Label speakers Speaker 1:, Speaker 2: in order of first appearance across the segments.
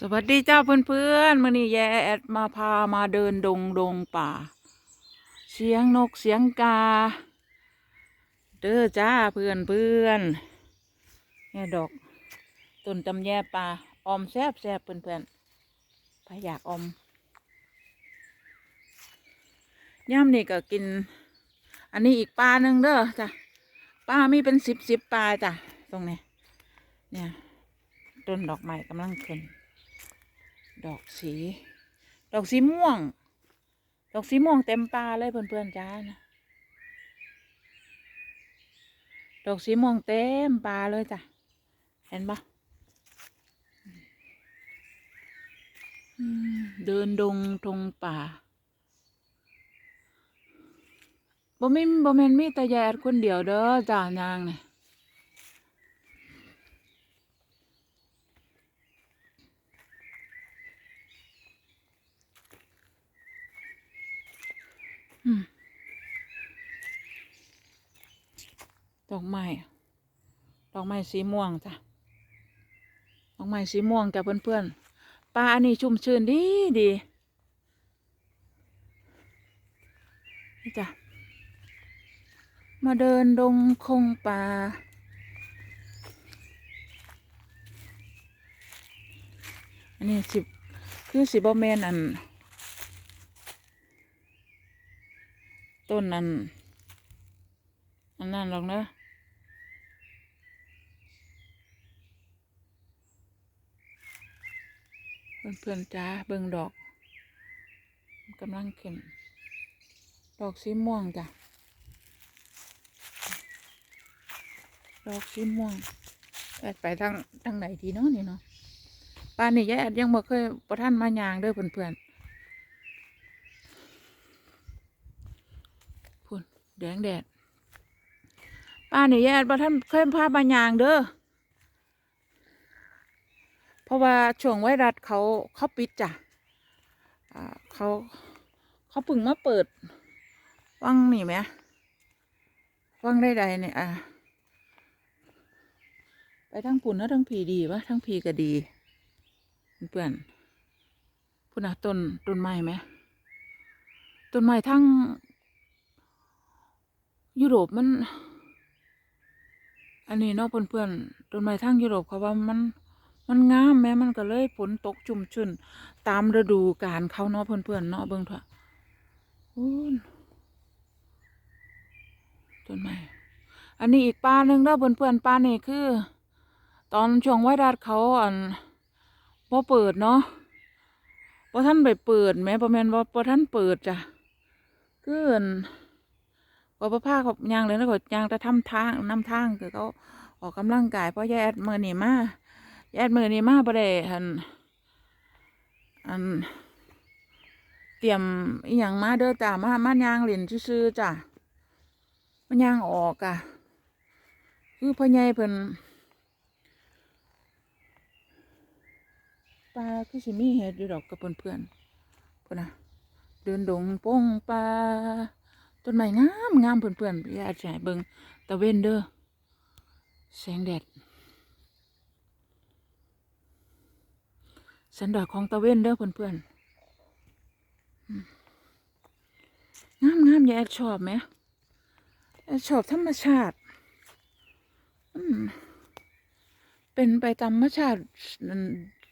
Speaker 1: สวัสดีเจ้าเพื่อนๆมื่อนี้แยแอดมาพามาเดินดงดงป่า เสียงนกเสียงกา เด้อจ้าเพื่อนเพื่อนเนี่ยดอกต้นจำแย่ป่าออมแซบแซบเพื่อนเพื่อนๆถ้าอยากอมย่ำนี่ก็กิน อันนี้อีกปลาหนึ่งเด้อจ้ะปลามีเป็นสิบสิบปลาจ้ะตรงนี้เนี่ยต้นดอกไม้กำลังขึ้น ดอกสี ดอกสีม่วง ดอกสีม่วงเต็มป่าเลยเพื่อนๆจ้านะดอกสีม่วงเต็มป่าเลยจ้ะ เห็นปะเดินดงทงป่าบ่มีบ่แม่นมีแต่ยายแอดคนเดียวเด้อจ้านางเนี่ย ดอกไม้ ดอกไม้สีม่วงจ้ะ ดอกไม้สีม่วงจ้ะเพื่อนๆ ปลาอันนี้ชุ่มชื้นดีดีนี่จ้ะ มาเดินดงคงป่า อันนี้สิบคือสิบอแมนอัน ต้นนั้นอันนั้นหรอกเนอะเพื่อนๆจ้าเบิ่งดอกกำลังขึ้นดอกสีม่วงจ้ะดอกสีม่วงแอดไปทางทางไหนดีเนาะนี่เนาะป่านนี้ยายแอดยังบ่เคยประท่านมายางเด้อเพื่อนๆ พุ่น แดงแดดป้าเนี่แย่บ่ท่านเคยพามายางเด้อเพราะว่าช่วงไวรัสเขาเขาปิดจ้ะเขาเขาเพึ่งมาเปิด วังนี่ไหมวังได้ใดเนี่ยอ่าไปทั้งปุ่นแล้วทั้งผีดีวะทั้งผีก็ดีเพื่อนพุ่นะต้นต้นไม้ไหมต้นไม้ทั้ง ยุโรปมัน อันนี้เนาะเพื่อนๆต้นไม้ทางยุโรปเขาว่ามันมันงามแม้มันก็เลยฝนตกชุ่มชื้นตามฤดูกาลเขาเนาะเพื่อนๆเนาะเบิ่งเถอะต้นไม้อันนี้อีกปลาหนึ่งเด้อเพื่อนๆปลานี่คือ ตอนช่วงไวรัสเขาอันพอเปิดเนาะพอท่านไปเปิดแม้ประมาณว่าพอท่านเปิดจ้ะคืออัน ก็พ่อพาเขายางเลยแล้วก็ยางแต่ทำทางนำทางคือเขาออกกำลังกายเพราะยายแอดมือนี่มายายแอดมือนี่มาบ่ได้อันอัน เตรียมอีหยังมาเด้อจ้ามามายางเหรียญซื่อๆจ้ะมันยางออกอะคือพ่อใหญ่เพิ่นปลาคือสิมีเห็ดอยู่ดอกกับเพื่อนๆพุ่อนนะเดินดงโป้งปลา ต้นไม้งามงามเพื่อนๆอยากจะให้เบิ่งตะเวนเด้อแสงแดดสันดอกของตะเวนเด้อเพื่อนๆอืมงามงามอยากชอบไหมแอดชอบธรรมชาติเป็นไปตามธรรมชาติ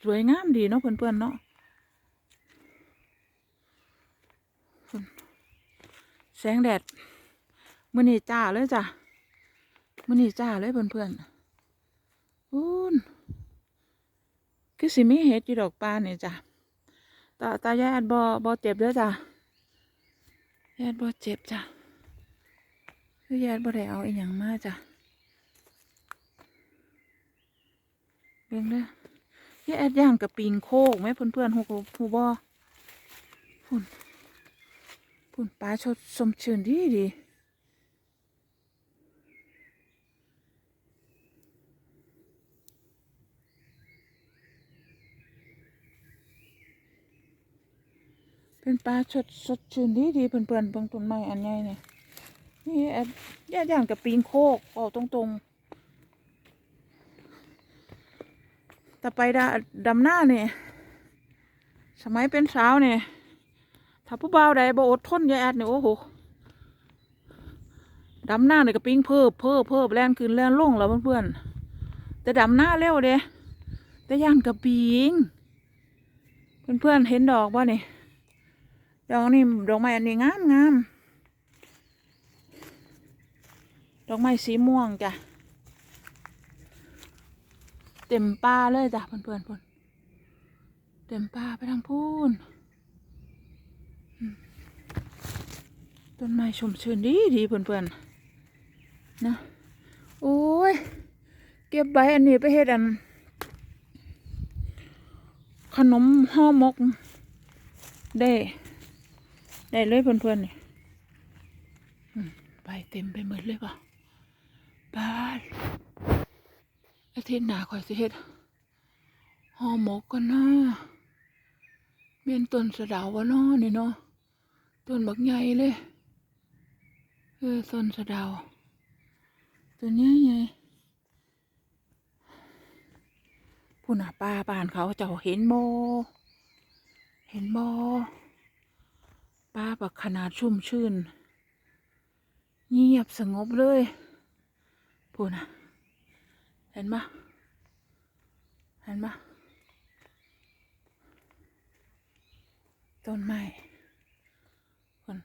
Speaker 1: สวยงามดีเนาะเพื่อนๆเนาะ แสงแดดมื้อนี้จ้าเลยจ้ะมื้อนี้จ้าเลยเพื่อนๆอู้นคือสิมีเห็ดอยู่ดอกปลาเนี่ยจ้ะตาตายายแอดบอบอเจ็บเด้อจ้ะยายแอดบอเจ็บจ้ะคือยายแอดบอได้เอาอีหยังมาจ้ะเบิ่งเด้อยายแอดย่างกับปิงโคกไหมเพื่อนๆหูหูบอหุ่น ปุ่นปลาชดสมชื่นดีดีเป็นปลาชดสดชื่นดีดีเพื่อนเพื่อนๆเบิ่งต้นไม้อันใหญ่เนี่ยนี่แอบย่าอย่างกับปีนโคกเอาตรงตรงๆแต่ไปดาดำหน้าเนี่ยสมัยเป็นสาวเนี่ย ถ้าผู้บ่าวใดบ่อดทนยายแอดเนี่ยโอ้โหดำหน้าเนี่ยก็ปิ้งเพิ่มเพิ่มเพิ่มแล่นขึ้นแล่นลงแล้วเพื่อนๆแต่ดำหน้าเร็วเด้แต่ย่านกับปิ้งเพื่อนๆเห็นดอกบ่นี่ดอกนี่ดอกไม้อันนี้งามงามดอกไม้สีม่วงจ้ะเต็มป่าเลยจ้ะเพื่อนๆเพื่อนเต็มป่าไปทางพูนอืม ต้นไม้ชมชื่นดีดีเพื่อนๆนะโอ้ย เก็บใบอันนี้ไปเฮ็ดอัน ขนมห่อมก ได้ ได้เลยเพื่อนๆนี่ใบเต็มไปหมดเลยป่ะบ้านอาทิตย์หน้าข่อยสิเฮ็ดห่อหมกกันนะเมียนต้นสะดาววะเนาะนี่เนาะต้นบักใหญ่เลย เออต้นสะเดาวต้นใหญ่ใหญ่ผู้น่ะป้าบ้านเขาเจ้าเห็นโมเห็นโมป้าบักขนาดชุ่มชื่น เงียบสงบเลยพูดนะเห็นปะเห็นปะต้นไม้คน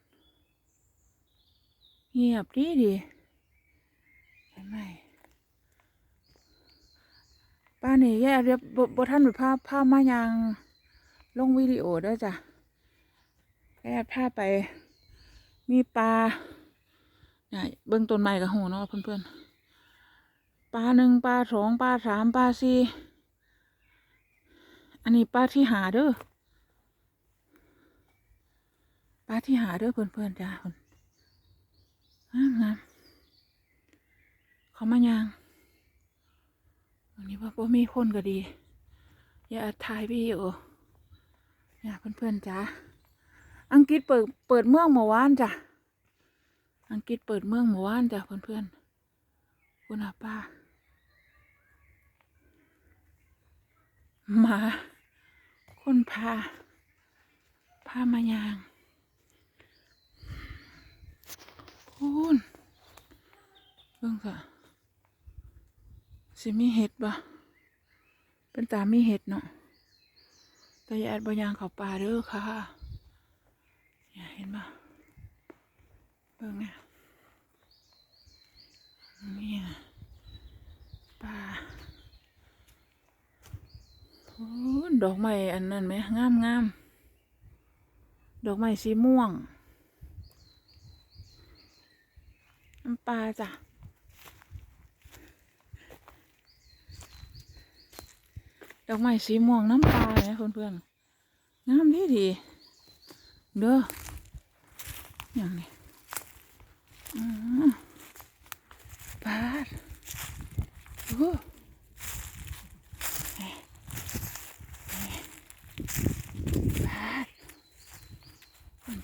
Speaker 1: เงียบดีดีเห็นไหมป้านี่แย่เรียบบท่านหรือภาพภาพมายังลงวิดีโอด้วยจ้ะแอบพาพไป มีปลาเนี่ยเบื้องต้นไม้กับหูเนาะเพื่อนๆปลาหนึ่งปลาสองปลาสามปลาสี่อันนี้ปลาที่หาเด้อปลาที่หาเด้อเพื่อนๆจ้าคนงา มงามเขามายังวันนี้ว่าบ่มีคนก็ดี อย่าถ่ายวิดีโอเนี่ยเพื่อนๆจ้าอังกฤษเปิดเปิดเมืองเมื่อวานจ้ะ อังกฤษเปิดเมืองเมื่อวานจ้ะเพื่อนๆคุณอาป้ามาคนพาพามายาง คุณเบิ่งค่ะ สิมีเห็ดบ่เป็นตามีเห็ดเนาะแต่ยาดบยางเขาป่าเด้อค่ะเนี่ยเห็นปะเบิ่งเนี่ยนี่ยปลาโอ้ดอกไม้อันนั้นไหมงามงามดอกไม้สีม่วง น้ำปลาจ้ะดอกไม้สีม่วงน้ำปลาเนี่ยเพื่อนๆงามดีดีเด้ออย่างนี้อืมปาโอ้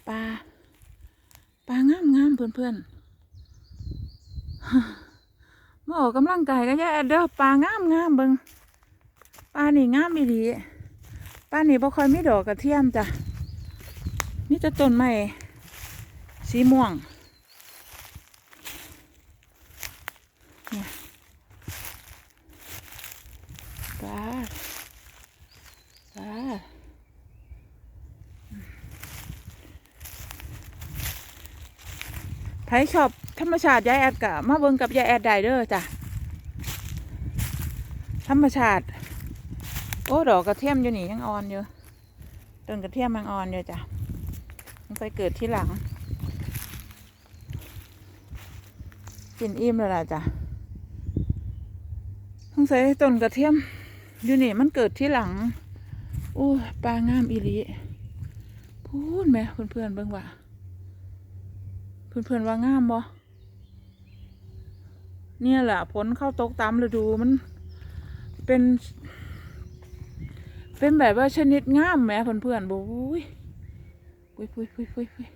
Speaker 1: ปลาปลางามงามเพื่อนๆ มา ออกกำลังกายก็แย่เด้อปลางามงามเบิงปลานี่งามอีหลีปลานี่บ่ค่อยมีดอกกระเทียมจ้ะมีแต่ต้นไม้สีม่วงปลาปลาไผชอบ ธรรมชาติยายแอดกะมาเบิ่งกับยายแอดได้เด้อจ้ะธรรมชาติ โอ้ดอกกระเทียมอยู่นี่ยังอ่อนอยู่ต้นกระเทียมยังอ่อนอยู่จ้ะมันไปเกิดที่หลัง กินอิ่มแล้วล่ะจ้ะสงสัยต้นกระเทียมอยู่นี่มันเกิดที่หลังโอ้ปลางามอีหลีพูดไหมเพื่อนๆเบิ่งว่าเพื่อนๆว่างามบ่ เนี่ยแหละผลเข้าตกตามฤดูมันเป็น เป็นแบบว่าชนิดงามแหมเพื่อนๆบอกอุ้ยปุ้ยปุยปุยปุยปุย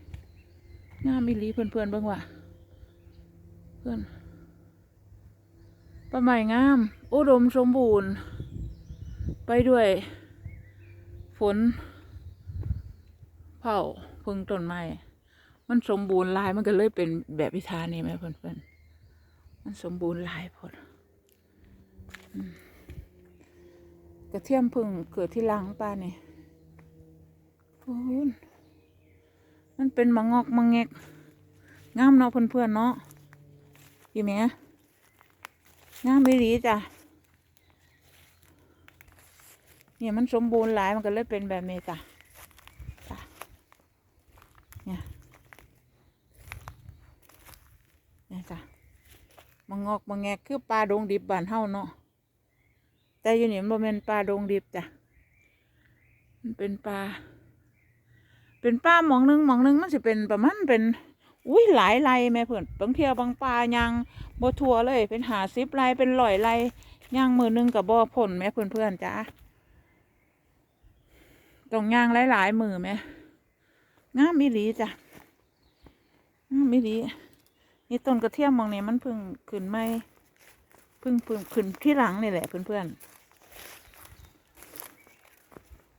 Speaker 1: งามอีหลีเพื่อนเพื่อนบ้างว่ะเพื่อนปลาใหม่งาม อุดมสมบูรณ์ ไปด้วย ฝนเผาพึ่งต้นไม้มันสมบูรณ์ลายมันก็เลยเป็นแบบพิธานี่ไหมเพื่อนๆ มันสมบูรณ์หลายพอดอืมกระเทียมพึ่งเกิดที่หลังป้านี่พูนมันเป็นมังงอกมังแงกงามเนาะเพื่อนๆเนาะอยู่ไหมงามไม่ดีจ้ะเนี่ยมันสมบูรณ์หลายมันก็เลยเป็นแบบนี้จ้ะจ้ะเนี่ยเนี่ยจ้ะมั งอกมังแงกคือปลาดงดิบบ้านเฮาเนาะแต่อยู่นี่มันบ่แม่นปลาดงดิบจ้ะมันเป็นปลา เป็นปลาหมองหนึงหมองหนึงมันสิเป็นประมาณเป็น อุ้ยหลายไรแม่เพื่อนบางเที่ยวบางปลายังบ่ทัวเลย เป็นหาสิบไรเป็นร้อยไรย่างมือหนึงกับบ่ผลแม่เพื่อนเพื่อนจ้ะต้องย่างหลายๆมือไหมงามมิลีจ้ะงามมิลี นี่ต้นกระเทียมมองนี่มันพึ่งขึ้นไม่พึ่งพึ่งขึ้นที่หลังนี่แหละเพื่อนๆ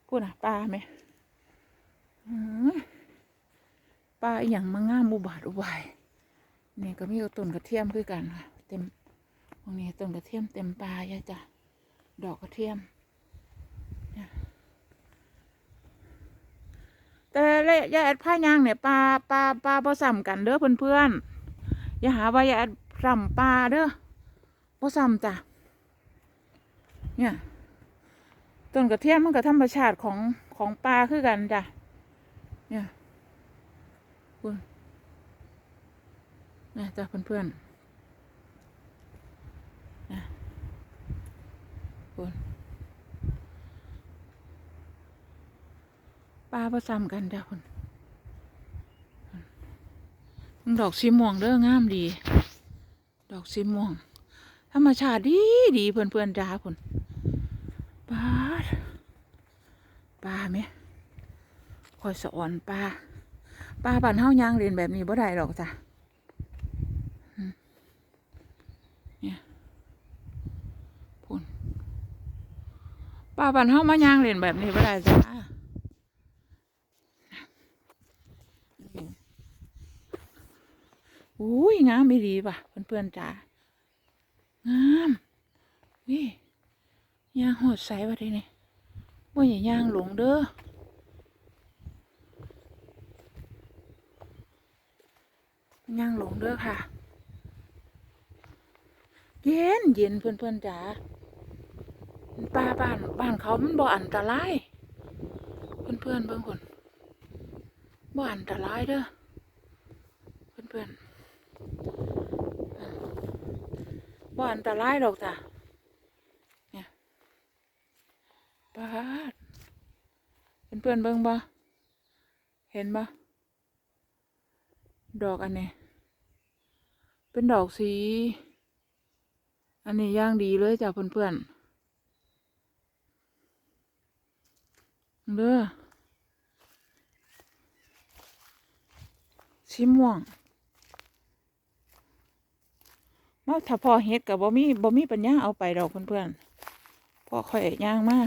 Speaker 1: พูดนะปลาไหมปลาอย่างมางามอุบาทอุบายนี่ก็มีต้นกระเทียมคือกันค่ะเต็มตรงนี้ต้นกระเทียมเต็มปลายะจ้ะดอกกระเทียมแต่ละยาแอดผ้ายางเนี่ยปลาปลาปลาผสมกันเด้อเพื่อนๆ อย่าหาว่ายาแอดซ้ำปลาเด้อผสมจ้ะเนี่ยต้นกระเทียมมันก็ธรรมชาติของของปลาคือกันจ้ะเนี่ยคุณเนี่ยจ้ะเพื่อนๆนะคุณปลาประจำกันจ้ะคุณ ดอกสีม่วงเด้องามดี ดอกสีม่วง ธรรมชาติดีดีเพื่อนเพื่อนจ้าคุณปลาปลาไหมคอยสะอ่อนปลาปลาบ้านเฮายางเรียนแบบนี้บ่ได้ดอกจ้ะเนี่ยพุ่นปลาบ้านเฮามายางเรียนแบบนี้บ่ได้จ้า อุ้ยงามไม่ดีป่ะเพื่อนๆจ๋างามนี่ย่างหดใสวะทีนี่ว่าอย่าย่างหลงเด้อย่างหลงเด้อค่ะ เย็นเย็นเพื่อนๆจ๋าป้าบ้านบ้านเขามันบ่อันตรายเพื่อนๆเบิ่งคนบ่อันตรายเด้อเพื่อนๆ บ่อันตรายดอกจ้ะเนี่ยปาดเพื่อนเบิ่งบ่เห็นบ่ดอกอันนี้ เป็นดอกสี อันนี้ย่างดีเลยจ้ะเพื่อนๆเด้อสีม่วง มาถ้าพอเฮ็ดกับบ่มีบ่มีปัญญาเอาไปดอกเพื่อนๆพอค่อยย่างมา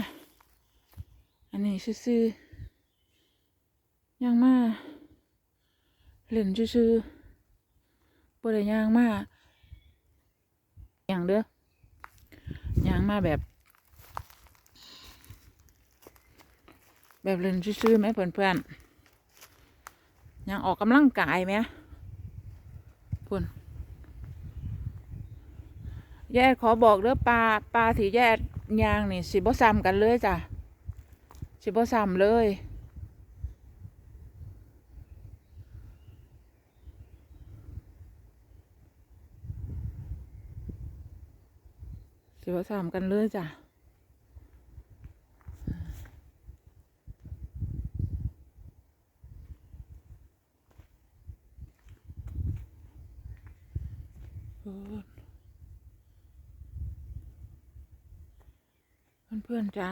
Speaker 1: อันนี้ซื่อๆย่างมาเล่นซื่อๆบ่ได้ย่างมาอย่างเด้อย่างมาแบบ แบบเล่นซื่อๆไหมเพื่อนๆย่างออกกำลังกายไหมพุ่น แย่ขอบอกเด้อปลาปลาที่แย่ยางนี่สิบ่ซ้ำกันเลยจ้ะสิบ่ซ้ำเลยสิบ่ซ้ำกันเลยจ้ะโอ้ย เพื่อนๆ จ้า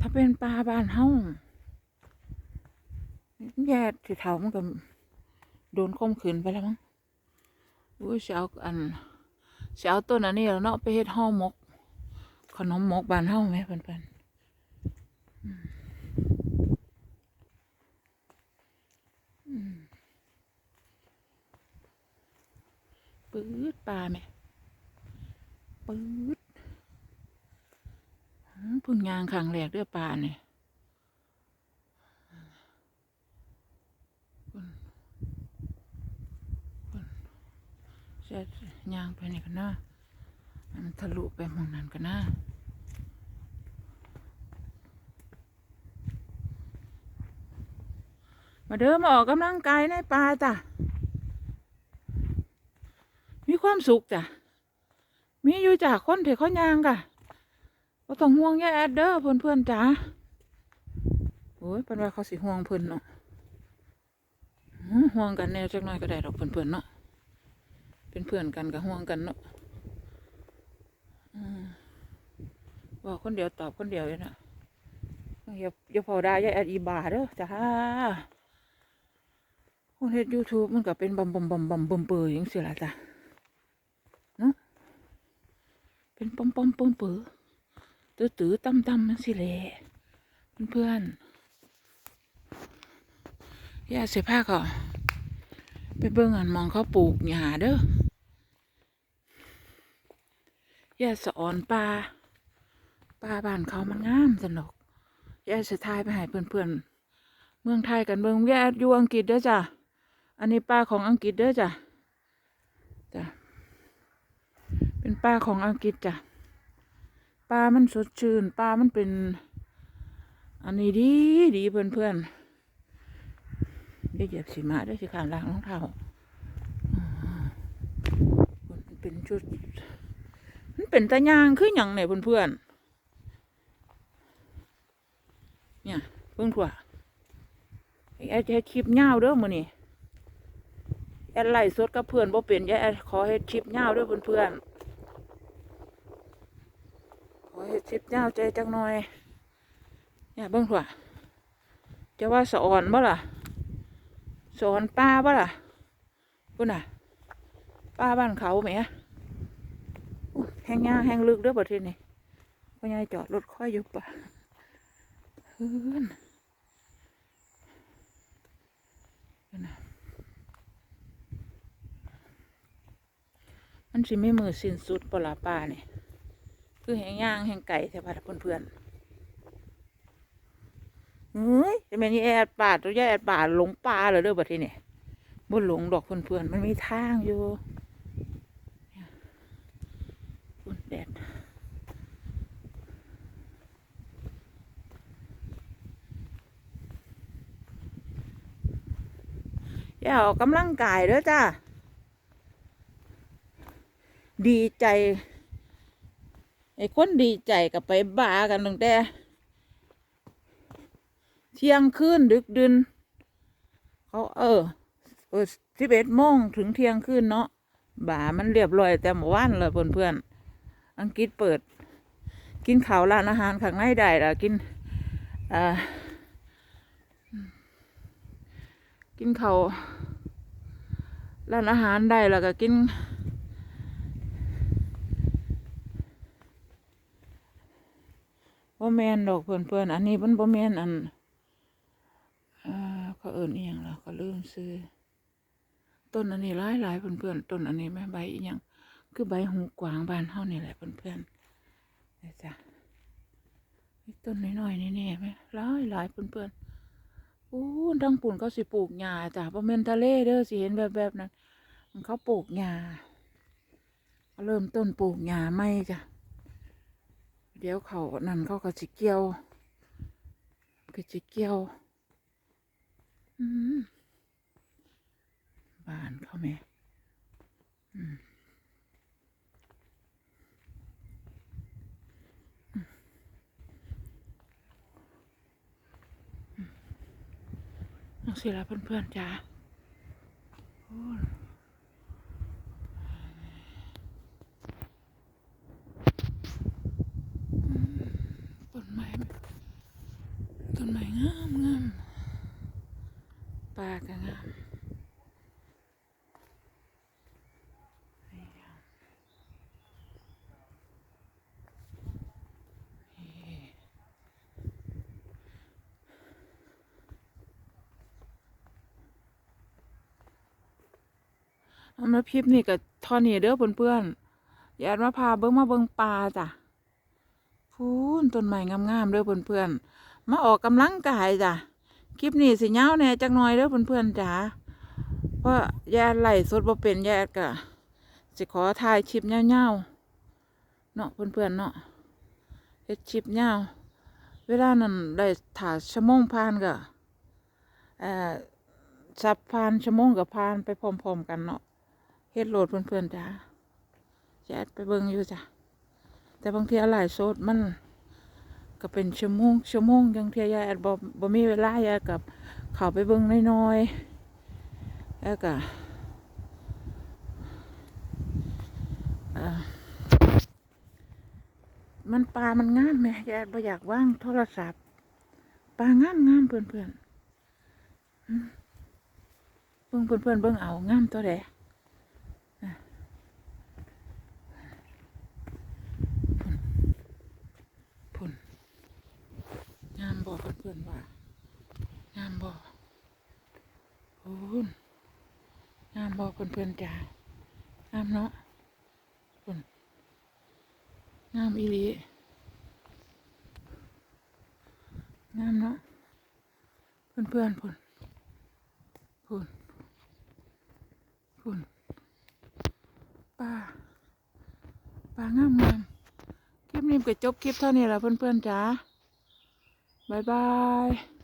Speaker 1: ถ้าเป็นปลาบานเฮาแย่สิเถามันก็โดนข่มขืนไปแล้วมั้งอุ้ยสิเอาอันสิเอาต้นอันนี้แล้วเนาะไปเฮ็ดห่อมก ขนมมกบานเฮาไหมเพื่อนๆอืม ยางขังแหลกด้วยปลาเนี่ยคุณคุณเสียยางไปนี่กันนะมันทะลุไปมองนั้นกันนะมาเดินมาออกกำลังกายในป่าจ้ะ มีความสุขจ้ะ มีอยู่จากคนเถเขายางกะ ก็ต้องห่วงแย่แอดเด้อเพื่อนเพื่อนจ้าโอ้ยเป็นว่าเขาสิห่วงเพื่อนเนาะห่วงกันแน่จักหน่อยก็ได้ดอกเพื่อนเพื่อนเนาะเป็นเพื่อนกันก็ห่วงกันเนาะอืมบอกคนเดียวตอบคนเดียวเลยนะอย่าอย่าพอได้ย่าแอดอีบาเด้อจ้าคนเฮ็ดยูทูบมันก็เป็นบอมบอมบอมบอมเบิ่มเปื่อยอย่างสิล่ะจ้ะเป็นปอมปอมปอมเปือ ตื้อตื้อตั้มตั้มนั่นสิแหละเพื่อนๆย่าเสียผ้าก่อนไปเบิ่งอันมองเขาปลูกหญ้าเด้อย่าสะออนปลาปลาบ้านเขามันงามสนุกย่าจะทายไปให้เพื่อนๆ เมืองไทยกันเบิ่งแย่อยู่อังกฤษเด้อจ้ะ อันนี้ปลาของอังกฤษเด้อจ้ะ จ้ะ เป็นปลาของอังกฤษจ้ะ ปลามันสดชื่นปลามันเป็น อันนี้ดีดีเพื่อนเพื่อนเดี๋ยวเหยียบสีมาได้สิขามล้างรองเท้ามันเป็นชุด มันเป็นตะยางคือหยังเนี่ยเพื่อนเพื่อนเนี่ยเพิ่งถั่วไอ้แอดจะเฮ็ดคลิปยาวเด้อมือนี้แอดไล่สดกับเพื่อนบ่เป็นอย่าแอดขอเฮ็ดคลิปยาเด้อเพื่อนเพื่อน อเห็ดชิปเจ้าใจจังหน่อย เนี่ยเบิ่งถั่วจะว่าสะอ่อนบ่ล่ะสอนป้าบ่ล่ะพุ่นน่ะ ป้าบ้านเขาไหมแห้งยางแห้งลึกเด้อประเทศนี้พ่อยายจอดรถค่อยอยู่ป่ะเฮือนพุ่นน่ะมันสิไม่มือสิ้นสุดปลาป้าเนี่ย คือแหงย่างแหงไก่ใช่ปะเพื่อนๆเฮ้ยจะแม่นี่แอดป่าตัวใหญ่แอดป่าหลงป่าเลยเด้อบัดทีนี่บนหลงดอกเพื่อนๆมันมีทางอยู่ฝุ่นแดดอย่าออกกำลังกายเด้อจ้าดีใจ ไอ้คนดีใจกับไปบากันตั้งแต่ เที่ยงคืนดึกดึนเขาเออเออสิบเอ็ดโมงถึงเที่ยงคืนเนาะบ่ามันเรียบร้อยแต่เมื่อวานเลยเพื่อนเพื่อนอังกฤษเปิด กินข้าวร้านอาหารข้างในได้ละกินอ่ากินข้าวร้านอาหารได้แล้วก็กิน บ่แมนดอกเพื่อนเพื่อนๆอันนี้มันบ่แมนอันเขาเอิ่นอียังล่ะก็ลืมซื้อ ต้นอันนี้หลายหลายๆเพื่อนเพื่อนๆต้นอันนี้แม่ใบอีหยังคือใบหูกวางบานเฮานี่แหละเพื่อนเพื่อนๆนี่จ้ะต้นน้อยๆนี่แน่ไหมหลายหลายๆเพื่อนเพื่อนๆอู้ดังปุ่นเขาสิปลูกหญ้าจ้ะบ่แมนทะเลเด้อสิเห็นแบบแบบนั้นมันเขาปลูกหญ้าเขาเริ่มต้นปลูกหญ้าไม่จ้ะ เดี๋ยวเขานั่นเขาก็จิเกี่ยวก็จิเกี่ยวอืมบ้านเขาแม่อืมอืมอืมเอาสิละเพื่อนๆจ้าโอ้ย ต้นไม้ต้นไม้งามงามปลาก็งามเอามาพิบนี่กับทอนี่เด้อเพื่อนๆอย่ามาพาเบิ้งมาเบิ้งปลาจ้ะ พูนต้นไม้งามๆเด้อเพื่อนๆมาออกกำลังกายจ้ะคลิปนี้สิยาแน่จักหน่อยเด้อเพื่อนๆจ๋าเพราะยายไล่สดบ่เป็นยายก็สิขอถ่ายคลิปยาๆเนาะเพื่อนๆเนาะเฮ็ดคลิปยาเวลานั้นได้ถ่ายชั่วโมงผ่านก็เอ่อสับผ่านชั่วโมงกับผ่านไปพร้อมๆกันเนาะเฮ็ดโหลดเพื่อนๆจ้าจะแอดไปเบิ่งอยู่จ้ะ แต่บางทีอะไรโซดมันก็เป็นชั่วโมงชั่วโมงบางทียายแอดบ่บ่มีเวลายายกับเข้าไปเบิ่งน้อยๆแล้วก็อ่อมันปลามันงามแม่ยายบ่อยากว่างโทรศัพท์ปลางามงามเพื่อนเพื่อนเบิ่งเพื่อนเพื่อนเบิ่งเอางามตัวใดอะพุ่นพุ่นงามบ่เพื่อนเพื่อนๆว่างามบ่พุ่นงามบ่เพื่อนเพื่อนๆจ้างามเนาะพุ่นงามอีหลีงามเนาะเพื่อนเพื่อนๆพุ่นพุ่นพุ่นป้าป้างามงามคลิปนี้ก็จบคลิปเท่านี้และเพื่อนเพื่อนๆจ๋า บายบาย